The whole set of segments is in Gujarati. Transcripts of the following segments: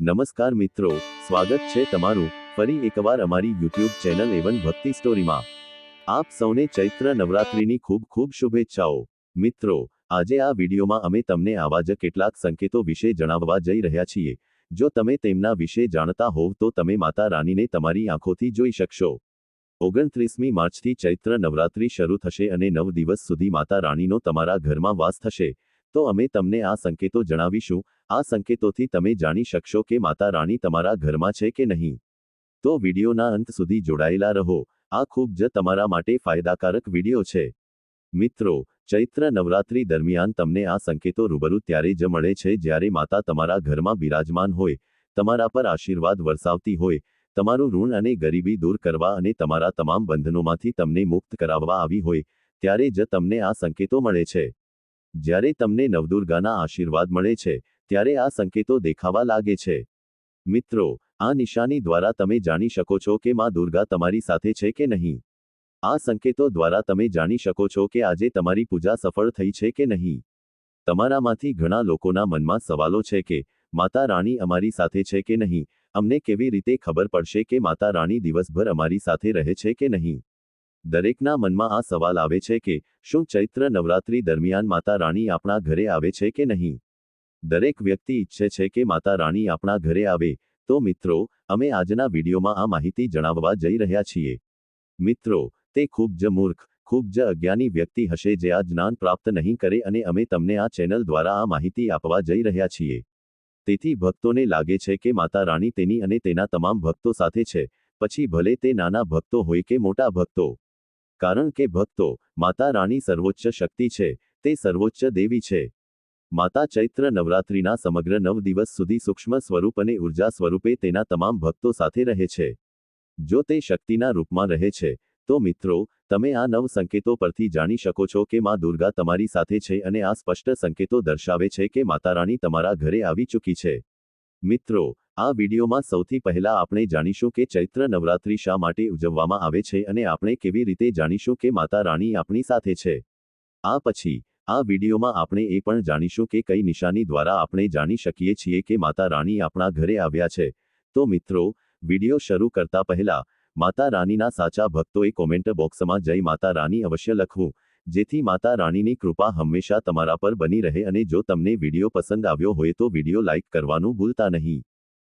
નમસ્કાર મિત્રો, સ્વાગત છે તમારું ફરી એકવાર અમારી યુટ્યુબ ચેનલ એવન ભક્તિ સ્ટોરીમાં આપ સૌને ચૈત્ર નવરાત્રિની ખૂબ ખૂબ શુભેચ્છાઓ. મિત્રો, આજે આ વિડીયોમાં અમે તમને આવા જ કેટલાક સંકેતો વિશે જણાવવા જઈ રહ્યા છીએ. જો તમે તેમના વિશે જાણતા હોવ તો તમે માતા રાનીને તમારી આંખોથી જોઈ શકશો. ઓગણત્રીસમી માર્ચથી ચૈત્ર નવરાત્રિ શરૂ થશે અને નવ દિવસ સુધી માતા રાણીનો તમારા ઘરમાં વાસ થશે. તો અમે તમને આ સંકેતો જણાવીશું, આ સંકેતોથી તમે જાણી શકશો કે માતા રાણી તમારા ઘરમાં છે કે નહીં. તો વિડીયોના અંત સુધી જોડાયેલા રહો, આ ખૂબ જ તમારા માટે ફાયદાકારક વીડિયો છે. મિત્રો, ચૈત્ર નવરાત્રી દરમિયાન તમને આ સંકેતો રૂબરૂ ત્યારે જ મળે છે જ્યારે માતા તમારા ઘરમાં બિરાજમાન હોય, તમારા પર આશીર્વાદ વરસાવતી હોય, તમારું ઋણ અને ગરીબી દૂર કરવા અને તમારા તમામ બંધનોમાંથી તમને મુક્ત કરાવવા આવી હોય, ત્યારે જ તમને આ સંકેતો મળે છે. જ્યારે તમને નવદુર્ગાના આશીર્વાદ મળે છે, ત્યારે આ સંકેતો દેખાવા લાગે છે. મિત્રો, આ નિશાની દ્વારા તમે જાણી શકો છો કે માં દુર્ગા તમારી સાથે છે કે નહીં. આ સંકેતો દ્વારા તમે જાણી શકો છો કે આજે તમારી પૂજા સફળ થઈ છે કે નહીં. તમારામાંથી ઘણા લોકોના મનમાં સવાલો છે કે, માતા રાણી અમારી સાથે છે કે નહીં? અમને કેવી રીતે ખબર પડશે કે માતા રાણી દિવસભર અમારી સાથે રહે છે કે નહીં? દરેકના મનમાં આ સવાલ આવે છે કે, શું ચૈત્ર નવરાત્રી દરમિયાન માતા રાણી આપણા ઘરે આવે છે કે નહીં? દરેક વ્યક્તિ ઈચ્છે છે કે માતા રાણી આપણા ઘરે આવે. તો મિત્રો, અમે આજના વિડીયોમાં આ માહિતી જણાવવા જઈ રહ્યા છીએ. મિત્રો, તે ખૂબ જ મૂર્ખ, ખૂબ જ અજ્ઞાની વ્યક્તિ હશે જે આ જ્ઞાન પ્રાપ્ત નહીં કરે અને અમે તમને આ ચેનલ દ્વારા આ માહિતી આપવા જઈ રહ્યા છીએ. તેથી ભક્તોને લાગે છે કે માતા રાણી તેની અને તેના તમામ ભક્તો સાથે છે. પછી ભલે તે નાના ભક્તો હોય કે મોટા ભક્તો કારણ કે ભક્તો માતા રાણી સર્વોચ્ચ શક્તિ છે, તે સર્વોચ્ચ દેવી છે. માતા ચૈત્ર નવરાત્રિના સમગ્ર નવ દિવસ સુધી સૂક્ષ્મ સ્વરૂપ અને ઊર્જા સ્વરૂપે તેના તમામ ભક્તો સાથે રહે છે. જો તે શક્તિના રૂપમાં રહે છે, તો મિત્રો, તમે આ નવ સંકેતો પરથી જાણી શકો છો કે માં દુર્ગા તમારી સાથે છે અને આ સ્પષ્ટ સંકેતો દર્શાવે છે કે માતા રાણી તમારા ઘરે આવી ચૂકી છે. મિત્રો આ વિડીયોમાં સૌથી પહેલા આપણે જાણીશું કે ચૈત્ર નવરાત્રિ શા માટે ઉજવવામાં આવે છે અને આપણે કેવી રીતે જાણીશું કે માતા રાણી આપણી સાથે છે. આ પછી, આ વિડીયોમાં આપણે એ પણ જાણીશું કે કઈ નિશાની દ્વારા આપણે જાણી શકીએ છીએ કે માતા રાણી આપણા ઘરે આવ્યા છે. તો મિત્રો, વીડિયો શરૂ કરતા પહેલા, માતા રાણીના સાચા ભક્તોએ કોમેન્ટ બોક્સમાં જય માતા રાણી અવશ્ય લખવું, જેથી માતા રાણીની કૃપા હંમેશા તમારા પર બની રહે અને જો તમને વીડિયો પસંદ આવ્યો હોય તો વીડિયો લાઇક કરવાનું ભૂલતા નહીં.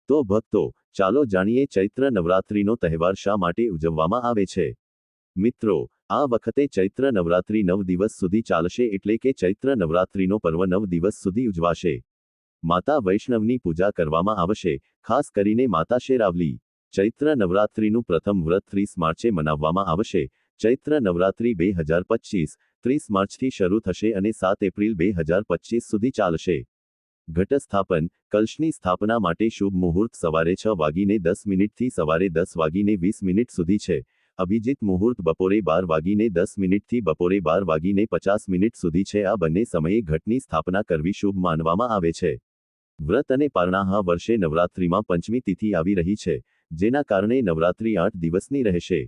તો ભક્તો, ચાલો જાણીએ ચૈત્ર નવરાત્રિનો તહેવાર શા માટે ઉજવવામાં આવે છે? મિત્રો, આ વખતે ચૈત્ર નવરાત્રિ નવ દિવસ સુધી ચાલશે એટલે કે ચૈત્ર નવરાત્રિનો પર્વ નવ દિવસ સુધી ઉજવાશે. માતા વૈષ્ણવની પૂજા કરવામાં આવશે, ખાસ કરીને માતા શેરાવલી. ચૈત્ર નવરાત્રિનું પ્રથમ વ્રત ત્રીસ માર્ચે મનાવવામાં આવશે. ચૈત્ર નવરાત્રિ બે હજાર પચીસ, ત્રીસ માર્ચથી શરૂ થશે અને સાત એપ્રિલ બે હજાર પચીસ સુધી ચાલશે. ઘટ સ્થાપન કલશની સ્થાપના માટે શુભ મુહૂર્ત સવારે છ વાગીને દસ મિનિટથી સવારે દસ વાગીને વીસ મિનિટ સુધી છે. અભિજીત મુહૂર્ત બપોરે બાર વાગીને દસ મિનિટથી બપોરે બાર વાગીને પચાસ મિનિટ સુધી છે. આ બંને સમયે ઘટની સ્થાપના કરવી શુભ માનવામાં આવે છે. વ્રત અને પારણાહા વર્ષે નવરાત્રિમાં પંચમી તિથિ આવી રહી છે, જેના કારણે નવરાત્રિ આઠ દિવસની રહેશે.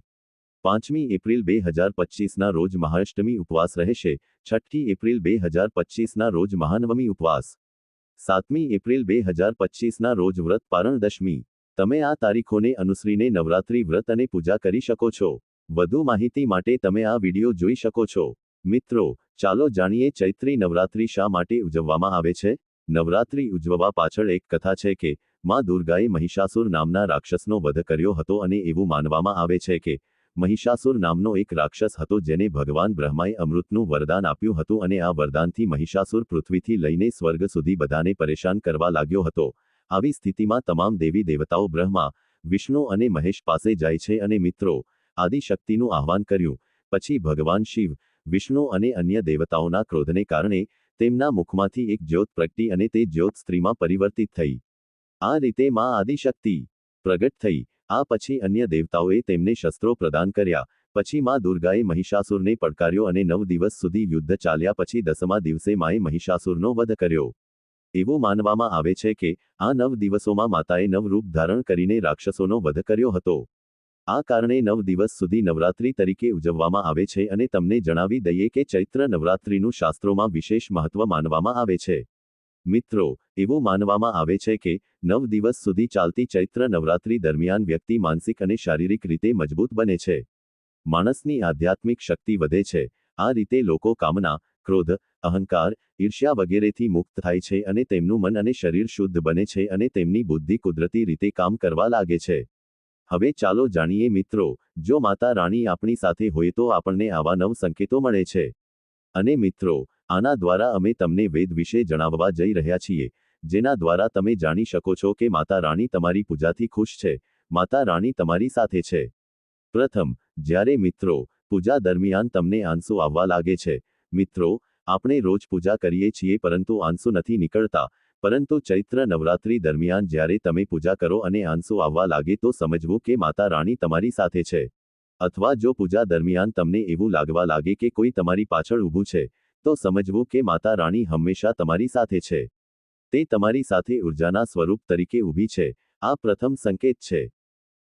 પાંચમી એપ્રિલ બે હજાર પચીસના રોજ મહાષ્ટમી ઉપવાસ રહેશે. છઠ્ઠી એપ્રિલ બે હજાર પચીસના રોજ મહાનવમી ઉપવાસ. સાતમી એપ્રિલ બે હજાર પચીસના રોજ વ્રત પારણ દશમી તમે આ તારીખોને અનુસરીને નવરાત્રિ વ્રત અને પૂજા કરી શકો છો. વધુ માહિતી માટે તમે આ વીડિયો જોઈ શકો છો. મિત્રો, ચાલો જાણીએ ચૈત્રી નવરાત્રિ શા માટે ઉજવવામાં આવે છે? નવરાત્રિ ઉજવવા પાછળ એક કથા છે કે, માં દુર્ગાએ મહિષાસુર નામના રાક્ષસનો વધ કર્યો હતો અને એવું માનવામાં આવે છે કે મહિષાસુર નામનો એક રાક્ષસ હતો જેને ભગવાન બ્રહ્માએ અમૃતનું વરદાન આપ્યું હતું અને આ વરદાનથી મહિષાસુર પૃથ્વીથી લઈને સ્વર્ગ સુધી બધાને પરેશાન કરવા લાગ્યો હતો. આવી સ્થિતિમાં તમામ દેવી દેવતાઓ બ્રહ્મા, વિષ્ણુ અને મહેશ પાસે જાય છે અને મિત્રો, આદિશક્તિનું આહ્વાન કર્યું. પછી ભગવાન શિવ, વિષ્ણુ અને અન્ય દેવતાઓના ક્રોધને કારણે તેમના મુખમાંથી એક જ્યોત પ્રગટી અને તે જ્યોત સ્ત્રીમાં પરિવર્તિત થઈ. આ રીતે માં આદિશક્તિ પ્રગટ થઈ. આ પછી અન્ય દેવતાઓએ તેમને શસ્ત્રો પ્રદાન કર્યા. પછી માં દુર્ગાએ મહિષાસુરને પડકાર્યો અને નવ દિવસ સુધી યુદ્ધ ચાલ્યા પછી દસમા દિવસે માએ મહિષાસુરનો વધ કર્યો. એવું માનવામાં આવે છે કે, આ નવ દિવસોમાં માતાએ નવ રૂપ ધારણ કરીને રાક્ષસોનો વધ કર્યો હતો. આ કારણે નવ દિવસ સુધી નવરાત્રી તરીકે ઉજવવામાં આવે છે અને તમને જણાવી દઈએ કે ચૈત્ર નવરાત્રીનું શાસ્ત્રોમાં વિશેષ મહત્વ માનવામાં આવે છે. મિત્રો, એવું માનવામાં આવે છે કે, નવ દિવસ સુધી ચાલતી ચૈત્ર નવરાત્રી દરમિયાન વ્યક્તિ માનસિક અને શારીરિક રીતે મજબૂત બને છે. માણસની આધ્યાત્મિક શક્તિ વધે છે. આ રીતે લોકો કામના, ક્રોધ, અહંકાર, ઈર્ષ્યા વગેરેથી મુક્ત થાય છે અને તેમનું મન અને શરીર શુદ્ધ બને છે અને તેમની બુદ્ધિ કુદરતી રીતે કામ કરવા લાગે છે. હવે ચાલો જાણીએ મિત્રો, જો માતા રાણી આપણી સાથે હોય તો આપણને આવા નવ સંકેતો મળે છે. અને મિત્રો આના દ્વારા અમે તમને વેદ વિશે જણાવવા જઈ રહ્યા છીએ, જેના દ્વારા તમે જાણી શકો છો કે માતા રાણી તમારી પૂજાથી ખુશ છે, માતા રાણી તમારી સાથે છે. પ્રથમ, જ્યારે મિત્રો, પૂજા દરમિયાન તમને આંસુ આવવા લાગે છે, મિત્રો, આપણે રોજ પૂજા કરીએ છીએ પરંતુ આંસુ નથી નીકળતા, પરંતુ ચૈત્ર નવરાત્રી દરમિયાન જ્યારે તમે પૂજા કરો અને આંસુ આવવા લાગે તો સમજવું કે માતા રાણી તમારી સાથે છે. અથવા જો પૂજા દરમિયાન તમને એવું લાગવા લાગે કે કોઈ તમારી પાછળ ઊભું છે તો સમજવું કે માતા રાણી હંમેશા તમારી સાથે છે. તે તમારી સાથે ઉર્જાના સ્વરૂપ તરીકે ઊભી છે. આ પ્રથમ સંકેત છે.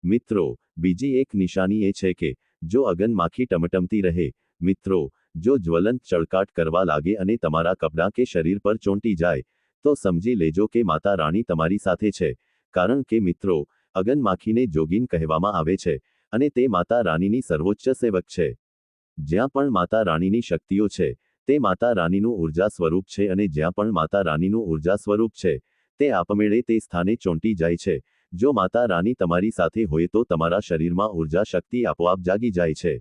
મિત્રો, બીજી એક નિશાની એ છે કે, જો અગન માખી ટમટમતી રહે, મિત્રો, જો જ્વલંત ચળકાટ કરવા લાગે અને તમારા કપડાં કે શરીર પર ચોંટી જાય, તો સમજી લેજો કે માતા રાણી તમારી સાથે છે. કારણ કે, મિત્રો, અગન માખીને જોગીન કહેવામાં આવે છે અને તે માતા રાણીની સર્વોચ્ચ સેવક છે. જ્યાં પણ માતા રાણીની શક્તિઓ છે તે માતા રાણીનું ઊર્જા સ્વરૂપ છે અને જ્યાં પણ માતા રાણીનું ઊર્જા સ્વરૂપ છે, તે આપમેળે તે સ્થાને ચોંટી જાય છે. જો માતા રાણી તમારી સાથે હોય તો તમારા શરીરમાં ઊર્જા શક્તિ આપોઆપ જાગી જાય છે.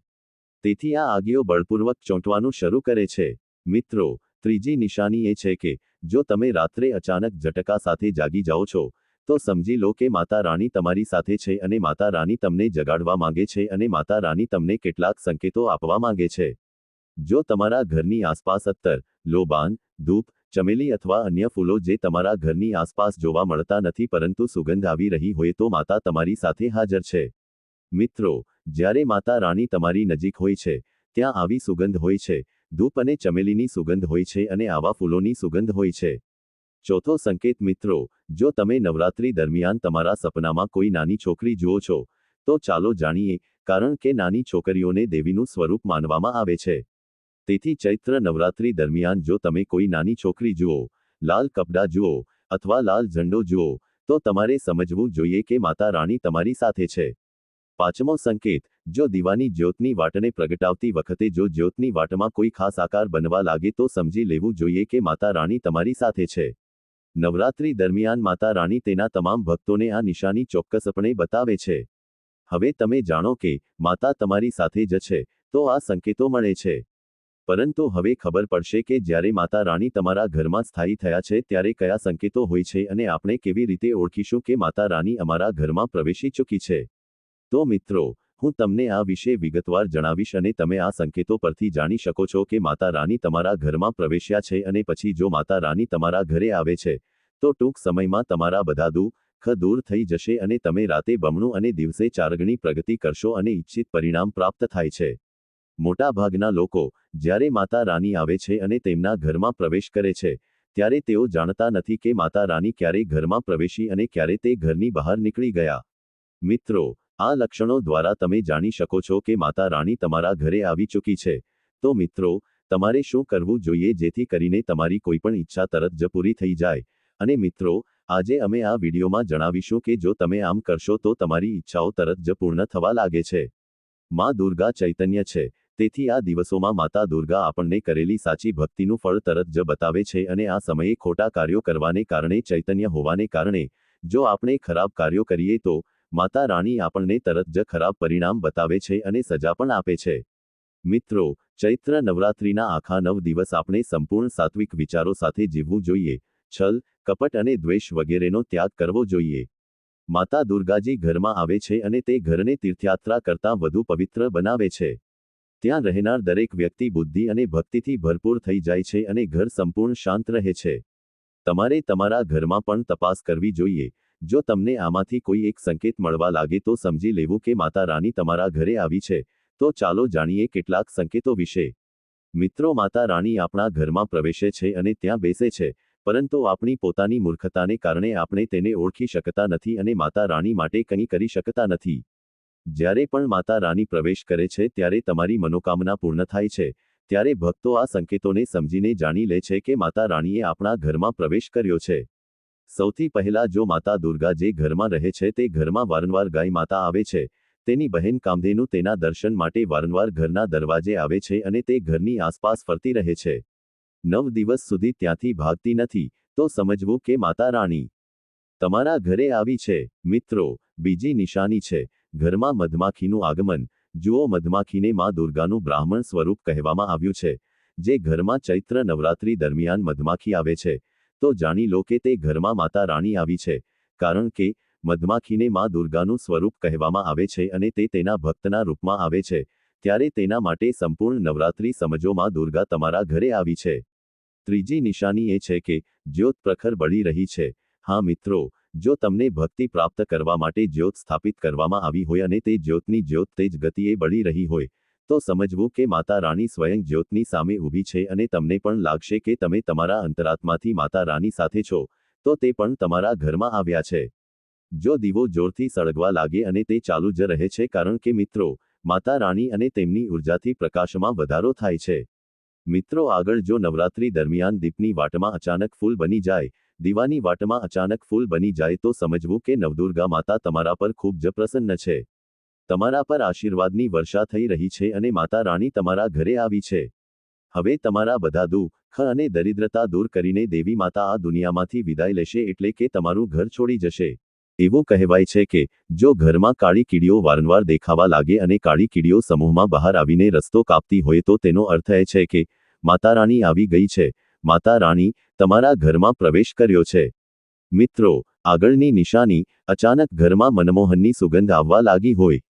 તેથી આ આગીઓ બળપૂર્વક ચોંટવાનું શરૂ કરે છે. મિત્રો, ત્રીજી નિશાની એ છે કે, જો તમે રાત્રે અચાનક ઝટકા સાથે જાગી જાઓ છો, તો સમજી લો કે માતા રાણી તમારી સાથે છે અને માતા રાણી તમને જગાડવા માંગે છે અને માતા રાણી તમને કેટલાક સંકેતો આપવા માંગે છે. જો તમારા ઘરની આસપાસ અત્તર, લોબાન, ધૂપ, ચમેલી અથવા અન્ય ફૂલો જે તમારા ઘરની આસપાસ જોવા મળતા નથી પરંતુ સુગંધ આવી રહી હોય તો માતા તમારી સાથે હાજર છે. મિત્રો, જ્યારે માતા રાણી તમારી નજીક હોય છે, ત્યાં આવી સુગંધ હોય છે, ધૂપ અને ચમેલીની સુગંધ હોય છે અને આવા ફૂલોની સુગંધ હોય છે. ચોથો સંકેત, મિત્રો, જો તમે નવરાત્રી દરમિયાન તમારા સપનામાં કોઈ નાની છોકરી જુઓ છો, તો ચાલો જાણીએ, કારણ કે નાની છોકરીઓને દેવીનું સ્વરૂપ માનવામાં આવે છે. તેથી ચૈત્ર નવરાત્રી દરમિયાન જો તમે કોઈ નાની છોકરી જુઓ, લાલ કપડાં જુઓ અથવા લાલ ઝંડો જુઓ, તો તમારે સમજવું જોઈએ કે માતા રાણી તમારી સાથે છે. પાંચમો સંકેત, જો દીવાની જ્યોતની વાટને પ્રગટાવતી વખતે જો જ્યોતની વાટમાં કોઈ ખાસ આકાર બનવા લાગે તો સમજી લેવું જોઈએ કે માતા રાણી તમારી સાથે છે. નવરાત્રી દરમિયાન માતા રાણી તેના તમામ ભક્તોને આ નિશાની ચોક્કસપણે બતાવે છે. હવે તમે જાણો કે માતા તમારી સાથે જ છે, તો આ સંકેતો મળે છે. પરંતુ હવે ખબર પડશે કે જ્યારે માતા રાણી તમારા ઘરમાં સ્થાયી થયા છે ત્યારે કયા સંકેતો હોય છે અને આપણે કેવી રીતે ઓળખીશું કે માતા રાણી અમારા ઘરમાં પ્રવેશી ચૂકી છે. તો મિત્રો, હું તમને આ વિશે વિગતવાર જણાવીશ અને તમે આ સંકેતો પરથી જાણી શકો છો કે માતા રાણી તમારા ઘરમાં પ્રવેશ્યા છે અને પછી જો માતા રાણી તમારા ઘરે આવે છે, તો ટૂંક સમયમાં તમારા બધા દુઃખ દૂર થઈ જશે અને તમે રાતે બમણું અને દિવસે ચારગણી પ્રગતિ કરશો અને ઇચ્છિત પરિણામ પ્રાપ્ત થાય છે. મોટાભાગના લોકો જ્યારે માતા રાણી આવે છે અને તેમના ઘરમાં પ્રવેશ કરે છે, ત્યારે તેઓ જાણતા નથી કે માતા રાણી ક્યારે ઘરમાં પ્રવેશી અને ક્યારે તે ઘરની બહાર નીકળી ગયા. મિત્રો, આ લક્ષણો દ્વારા તમે જાણી શકો છો કે માતા રાણી તમારા ઘરે આવી ચૂકી છે. તો મિત્રો, તમારે શું કરવું જોઈએ જેથી કરીને તમારી કોઈપણ ઈચ્છા તરત જ પૂરી થઈ જાય? અને મિત્રો, આજે અમે આ વિડીયોમાં જણાવીશું કે જો તમે આમ કરશો તો તમારી ઈચ્છાઓ તરત જ પૂર્ણ થવા લાગે છે. માં દુર્ગા ચૈતન્ય છે. તેથી આ દિવસોમાં માતા દુર્ગા આપણને કરેલી સાચી ભક્તિનું ફળ તરત જ બતાવે છે અને આ સમયે ખોટા કાર્યો કરવાને કારણે ચૈતન્ય હોવાને કારણે, જો આપણે ખરાબ કાર્યો કરીએ તો, માતા રાણી આપણને તરત જ ખરાબ પરિણામ બતાવે છે અને સજા પણ આપે છે. મિત્રો, ચૈત્ર નવરાત્રિના આખા નવ દિવસ આપણે સંપૂર્ણ સાત્વિક વિચારો સાથે જીવવું જોઈએ, છલ, કપટ અને દ્વેષ વગેરેનો ત્યાગ કરવો જોઈએ. માતા દુર્ગાજી ઘરમાં આવે છે અને તે ઘરને તીર્થયાત્રા કરતાં વધુ પવિત્ર બનાવે છે. ત્યાં રહેનાર દરેક વ્યક્તિ બુદ્ધિ અને ભક્તિથી ભરપૂર થઈ જાય છે અને ઘર સંપૂર્ણ શાંત રહે છે. તમારે તમારા ઘરમાં પણ તપાસ કરવી જોઈએ. જો તમને આમાંથી કોઈ એક સંકેત મળવા લાગે તો સમજી લેવું કે માતા રાણી તમારા ઘરે આવી છે. તો ચાલો જાણીએ કેટલાક સંકેતો વિશે. મિત્રો, માતા રાણી આપણા ઘરમાં પ્રવેશે છે અને ત્યાં બેસે છે, પરંતુ આપણી પોતાની મૂર્ખતાને કારણે આપણે તેને ઓળખી શકતા નથી અને માતા રાણી માટે કંઈ કરી શકતા નથી. જ્યારે પણ માતા રાની પ્રવેશ કરે છે ત્યારે તમારી મનોકામના પૂર્ણ થાય છે. ત્યારે ભક્તો આ સંકેતોને સમજીને જાણી લે છે કે માતા રાણીએ આપણા ઘરમાં પ્રવેશ કર્યો છે. સૌથી પહેલા જો માતા દુર્ગા જે ઘરમાં રહે છે તે ઘરમાં વારંવાર ગાય માતા આવે છે. તેની બહેન કામધેનુ તેના દર્શન માટે વારંવાર ઘરના દરવાજે આવે છે અને તે ઘરની આસપાસ ફરતી રહે છે. નવ દિવસ સુધી ત્યાંથી ભાગતી નથી, તો સમજવું કે માતા રાણી તમારા ઘરે આવી છે. મિત્રો, બીજી નિશાની છે. ઘરમાં મધમાખીનું આગમન. જુઓ, મધમાખીને માં દુર્ગાનું બ્રાહ્મણ સ્વરૂપ કહેવામાં આવ્યું છે, જે ઘરમાં ચૈત્ર નવરાત્રી દરમિયાન મધમાખી આવે છે. તો જાણી લો કે તે ઘરમાં માતા રાણી આવી છે, કારણ કે મધમાખીને માં દુર્ગાનું સ્વરૂપ કહેવામાં આવે છે અને તે તેના ભક્તના રૂપમાં આવે છે. ત્યારે તેના માટે સંપૂર્ણ નવરાત્રી સમજો, માં દુર્ગા તમારા ઘરે આવી છે. ત્રીજી નિશાની એ છે કે જ્યોત પ્રખર બળી રહી છે. હા મિત્રો જો તમને ભક્તિ પ્રાપ્ત કરવા માટે જ્યોત સ્થાપિત કરવામાં આવી હોય અને તે જ્યોતની જ્યોત તેજ ગતિએ બળી રહી હોય, તો સમજવું કે માતા રાણી સ્વયં જ્યોતની સામે ઊભી છે અને તમને પણ લાગશે કે તમે તમારા અંતરાત્માથી માતા રાણી સાથે છો, તો તે પણ તમારા ઘરમાં આવ્યા છે. જો દીવો જોરથી સળગવા લાગે અને તે ચાલુ જ રહે છે કારણ કે મિત્રો, માતા રાણી અને તેમની ઉર્જાથી પ્રકાશમાં વધારો થાય છે. મિત્રો આગળ જો નવરાત્રી દરમિયાન દીપની વાટમાં અચાનક ફૂલ બની જાય દીવાની વાટમાં અચાનક ફૂલ બની જાય તો સમજવું કે નવદુર્ગા માતા તમારા પર ખૂબ જ પ્રસન્ન છે. તમારા પર આશીર્વાદની વર્ષા થઈ રહી છે અને માતા રાણી તમારા ઘરે આવી છે. હવે તમારા બધા દુઃખ અને દરિદ્રતા દૂર કરીને દેવી માતા આ દુનિયામાંથી વિદાય લેશે એટલે કે તમારું ઘર છોડી જશે. એવું કહેવાય છે કે, જો ઘરમાં કાળી કીડીઓ વારંવાર દેખાવા લાગે અને કાળી કીડીઓ સમૂહમાં બહાર આવીને રસ્તો કાપતી હોય તો તેનો અર્થ એ છે કે, માતા રાણી આવી ગઈ છે. માતા રાણી તમારા ઘરમાં પ્રવેશ કર્યો છે. મિત્રો, આગળની નિશાની અચાનક ઘરમાં મનમોહનની સુગંધ આવવા લાગી હોય.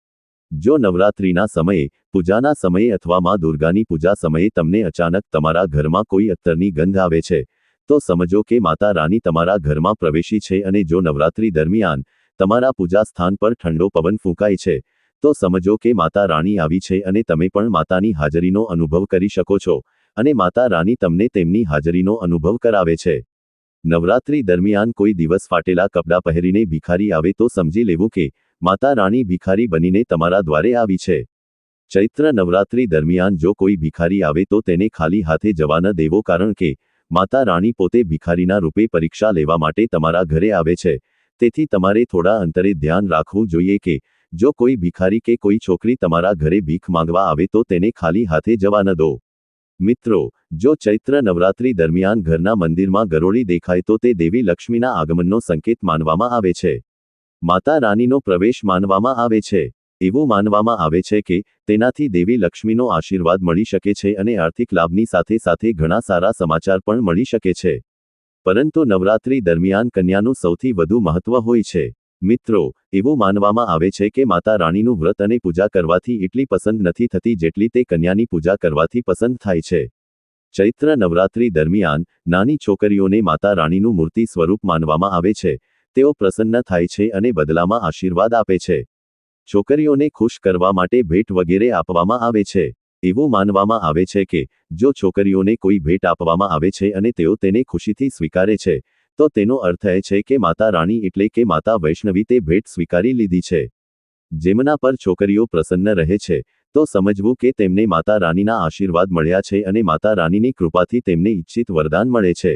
જો નવરાત્રિના સમયે, પૂજાના સમયે અથવા માં દુર્ગાની પૂજા સમયે તમને અચાનક તમારા ઘરમાં કોઈ અત્તરની ગંધ આવે છે, તો સમજો કે માતા રાણી તમારા ઘરમાં પ્રવેશી છે અને જો નવરાત્રિ દરમિયાન તમારા પૂજા સ્થાન પર ઠંડો પવન ફૂંકાય છે, તો સમજો કે માતા રાણી આવી છે અને તમે પણ માતાની હાજરીનો અનુભવ કરી શકો છો. અને માતા રાણી તમને તેમની હાજરીનો અનુભવ કરાવે છે. નવરાત્રી દરમિયાન કોઈ દિવસ ફાટેલા કપડાં પહેરીને ભિખારી આવે તો સમજી લેવું કે માતા રાણી ભિખારી બનીને તમારા દ્વારે આવી છે. ચૈત્ર નવરાત્રી દરમિયાન જો કોઈ ભિખારી આવે તો તેને ખાલી હાથે જવા ન દેવો કારણ કે માતા રાણી પોતે ભિખારીના રૂપે પરીક્ષા લેવા માટે તમારા ઘરે આવે છે. તેથી તમારે થોડા અંતરે ધ્યાન રાખવું જોઈએ કે જો કોઈ ભિખારી કે કોઈ છોકરી તમારા ઘરે ભીખ માંગવા આવે તો તેને ખાલી હાથે જવા ન દો. મિત્રો, જો ચૈત્ર નવરાત્રી દરમિયાન ઘરના મંદિરમાં ગરોળી દેખાય તો તે દેવી લક્ષ્મીના આગમનનો સંકેત માનવામાં આવે છે. માતા રાણીનો પ્રવેશ માનવામાં આવે છે. એવું માનવામાં આવે છે કે, તેનાથી દેવી લક્ષ્મીનો આશીર્વાદ મળી શકે છે અને આર્થિક લાભની સાથે સાથે ઘણા સારા સમાચાર પણ મળી શકે છે. પરંતુ નવરાત્રી દરમિયાન કન્યાનું સૌથી વધુ મહત્વ હોય છે. મિત્રો, એવું માનવામાં આવે છે કે માતા રાણીનું વ્રત અને પૂજા કરવાથી એટલી પસંદ નથી થતી જેટલી તે કન્યાની પૂજા કરવાથી પસંદ થાય છે. ચૈત્ર નવરાત્રી દરમિયાન નાની છોકરીઓને માતા રાણીનું મૂર્તિ સ્વરૂપ માનવામાં આવે છે. તેઓ પ્રસન્ન થાય છે અને બદલામાં આશીર્વાદ આપે છે. છોકરીઓને ખુશ કરવા માટે ભેટ વગેરે આપવામાં આવે છે. એવું માનવામાં આવે છે કે, જો છોકરીઓને કોઈ ભેટ આપવામાં આવે છે અને તેઓ તેને ખુશીથી સ્વીકારે છે તો તેનો અર્થ એ છે કે માતા રાણી એટલે કે માતા વૈષ્ણવી તે ભેટ સ્વીકારી લીધી છે. જેમના પર છોકરીઓ પ્રસન્ન રહે છે, તો સમજવું કે તેમને માતા રાણીના આશીર્વાદ મળ્યા છે અને માતા રાણીની કૃપાથી તેમને ઈચ્છિત વરદાન મળે છે.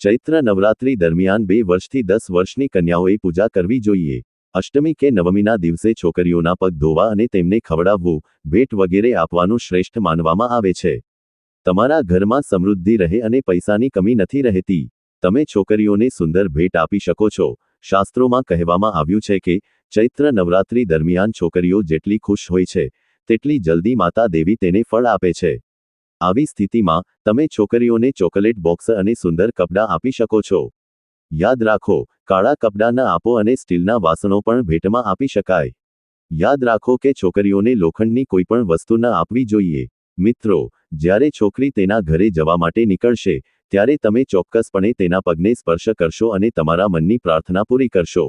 ચૈત્ર નવરાત્રી દરમિયાન બે વર્ષથી દસ વર્ષની કન્યાઓએ પૂજા કરવી જોઈએ. અષ્ટમી કે નવમીના દિવસે છોકરીઓના પગ ધોવા અને તેમને ખવડાવવું, ભેટ વગેરે આપવાનું શ્રેષ્ઠ માનવામાં આવે છે. તમારા ઘરમાં સમૃદ્ધિ રહે અને પૈસાની કમી નથી રહેતી. તમે છોકરીઓને સુંદર ભેટ આપી શકો છો. શાસ્ત્રોમાં કહેવામાં આવ્યું છે કે, ચૈત્ર નવરાત્રી દરમિયાન છોકરીઓ જેટલી ખુશ હોય છે, તેટલી જલ્દી માતા દેવી તેને ફળ આપે છે. આવી સ્થિતિમાં, તમે છોકરીઓને ચોકલેટ બોક્સ અને સુંદર કપડાં આપી શકો છો. યાદ રાખો, કાળા કપડાં ન આપો અને સ્ટીલના વાસણો પણ ભેટમાં આપી શકાય. યાદ રાખો કે છોકરીઓને લોખંડની કોઈ પણ વસ્તુ ન આપવી જોઈએ. મિત્રો, જ્યારે છોકરી તેના ઘરે જવા માટે નીકળશે ત્યારે તમે ચોક્કસપણે તેના પગને સ્પર્શ કરશો અને તમારા મનની પ્રાર્થના પૂરી કરશો.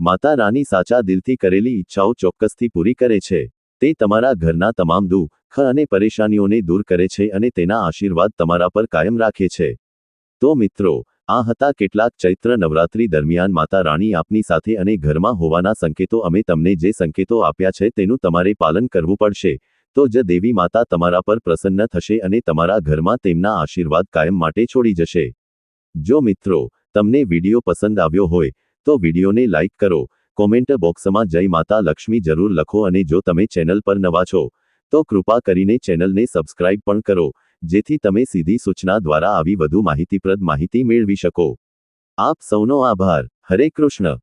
માતા રાની સાચા દિલથી કરેલી ઈચ્છાઓ ચોક્કસથી પૂરી કરે છે. તે તમારા ઘરના તમામ દુઃખ અને પરેશાનીઓને દૂર કરે છે અને તેના આશીર્વાદ તમારા પર કાયમ રાખે છે. તો મિત્રો, આ હતા કેટલાક ચૈત્ર નવરાત્રી દરમિયાન માતા રાણી આપની સાથે અને ઘરમાં હોવાના સંકેતો. અમે તમને જે સંકેતો આપ્યા છે તેનું તમારે પાલન કરવું પડશે. તો જ દેવી માતા તમારા પર પ્રસન્ન થશે અને તમારા ઘરમાં તેમના આશીર્વાદ કાયમ માટે છોડી જશે. જો મિત્રો, તમને વીડિયો પસંદ આવ્યો હોય, તો વિડીયોને લાઇક કરો, કોમેન્ટ બોક્સમાં જય માતા લક્ષ્મી જરૂર લખો અને જો તમે ચેનલ પર નવા છો, તો કૃપા કરીને ચેનલને સબસ્ક્રાઇબ પણ કરો, જેથી તમે સીધી સૂચના દ્વારા આવી વધુ માહિતીપ્રદ માહિતી મેળવી શકો. આપ સૌનો આભાર. હરે કૃષ્ણ.